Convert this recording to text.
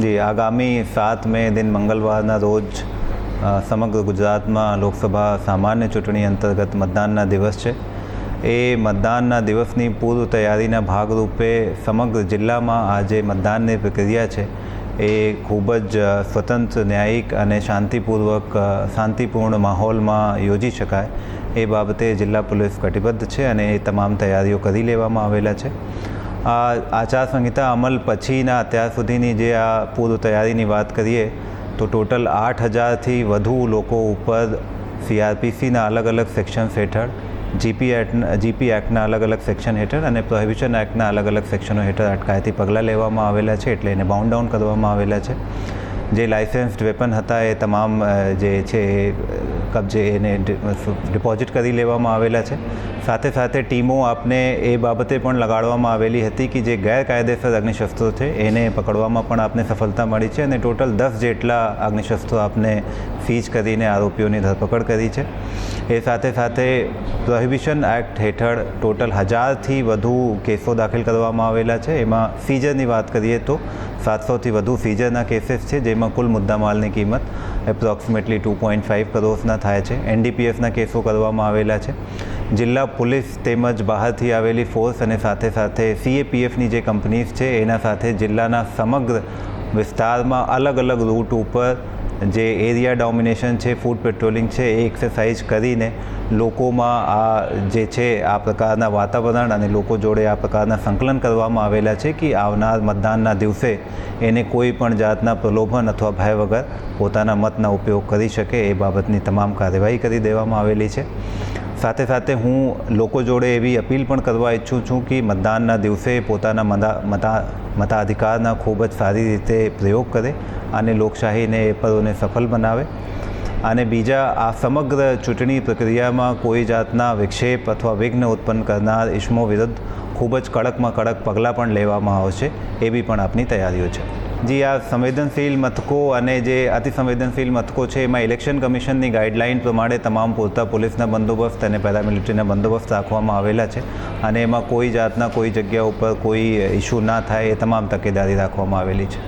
જી, આગામી સાત મે દિન મંગળવારના રોજ સમગ્ર ગુજરાતમાં લોકસભા સામાન્ય ચૂંટણી અંતર્ગત મતદાનના દિવસ છે. એ મતદાનના દિવસની પૂર્વ તૈયારીના ભાગરૂપે સમગ્ર જિલ્લામાં આ જે મતદાનની પ્રક્રિયા છે. એ ખૂબ જ સ્વતંત્ર, ન્યાયિક અને શાંતિપૂર્વક શાંતિપૂર્ણ માહોલમાં યોજી શકાય. એ બાબતે જિલ્લા પોલીસ કટિબદ્ધ છે અને એ તમામ તૈયારીઓ કરી લેવામાં આવેલા છે. આ આચારસંહિતા અમલ પછીના અત્યાર સુધીની જે આ પૂર્વ તૈયારીની વાત કરીએ, તો ટોટલ આઠ હજારથી વધુ લોકો ઉપર સીઆરપીસીના અલગ અલગ સેક્શન્સ હેઠળ, જીપી એક્ટ જીપી એક્ટના અલગ અલગ સેક્શન હેઠળ અને પ્રોહિબિશન એક્ટના અલગ અલગ સેક્શનો હેઠળ અટકાયતી પગલાં લેવામાં આવેલા છે, એટલે એને બાઉન્ડ ડાઉન કરવામાં આવેલા છે. જે લાઇસન્સ્ડ વેપન હતા એ તમામ જે છે કબજે એને ડિપોઝિટ કરી લેવામાં આવેલા છે. સાથે સાથે ટીમો આપને એ બાબતે પણ લગાડવામાં આવેલી હતી કે જે ગેરકાયદેસર અગ્નિશસ્ત્રો છે, એને પકડવામાં પણ આપને સફળતા મળી છે અને ટોટલ દસ જેટલા અગ્નિશસ્ત્રો આપને સીઝ કરીને આરોપીઓની ધરપકડ કરી છે. એ સાથે સાથે પ્રોહિબિશન એક્ટ હેઠળ ટોટલ હજારથી વધુ કેસો દાખલ કરવામાં આવેલા છે. એમાં સીઝરની વાત કરીએ તો સાતસોથી વધુ સીઝરના કેસીસ છે, જેમાં કુલ મુદ્દામાલની કિંમત એપ્રોક્સિમેટલી ટુ પોઈન્ટ ફાઇવ કરોડના થાય છે. એનડીપીએસના કેસો કરવામાં આવેલા છે. જિલ્લા પોલીસ તેમજ બહારથી આવેલી ફોર્સ અને સાથે સાથે સીએપીએફની જે કંપનીઝ છે, એના સાથે જિલ્લાના સમગ્ર વિસ્તારમાં અલગ અલગ રૂટ ઉપર જે એરિયા ડોમિનેશન છે ફૂડ પેટ્રોલિંગ છે, એ એક્સરસાઇઝ કરીને લોકોમાં આ જે છે, આ પ્રકારના વાતાવરણ અને લોકો જોડે આ પ્રકારના સંકલન કરવામાં આવેલા છે કે આવનાર મતદાનના દિવસે એને કોઈ પણ જાતના પ્રલોભન અથવા ભય વગર પોતાના મતના ઉપયોગ કરી શકે એ બાબતની તમામ કાર્યવાહી કરી દેવામાં આવેલી છે. સાથે સાથે હું લોકો જોડે એવી અપીલ પણ કરવા ઈચ્છું છું કે મતદાનના દિવસે પોતાના મતા મતા, મતાધિકારના ખૂબ જ સારી રીતે પ્રયોગ કરે અને લોકશાહીને એ પદોને સફળ બનાવે. અને બીજા આ સમગ્ર ચૂંટણી પ્રક્રિયામાં કોઈ જાતના વિક્ષેપ અથવા વિઘ્ન ઉત્પન્ન કરનાર ઇસમો વિરુદ્ધ ખૂબ જ કડકમાં કડક પગલાં પણ લેવામાં આવશે, એવી પણ આપની તૈયારીઓ છે. જી, આ સંવેદનશીલ મથકો અને જે અતિસંવેદનશીલ મથકો છે, એમાં ઇલેક્શન કમિશનની ગાઈડલાઇન પ્રમાણે તમામ પૂરતા પોલીસના બંદોબસ્ત અને પેરામિલિટરીના બંદોબસ્ત રાખવામાં આવેલા છે અને એમાં કોઈ જાતના કોઈ જગ્યા ઉપર કોઈ ઇશ્યુ ના થાય એ તમામ તકેદારી રાખવામાં આવેલી છે.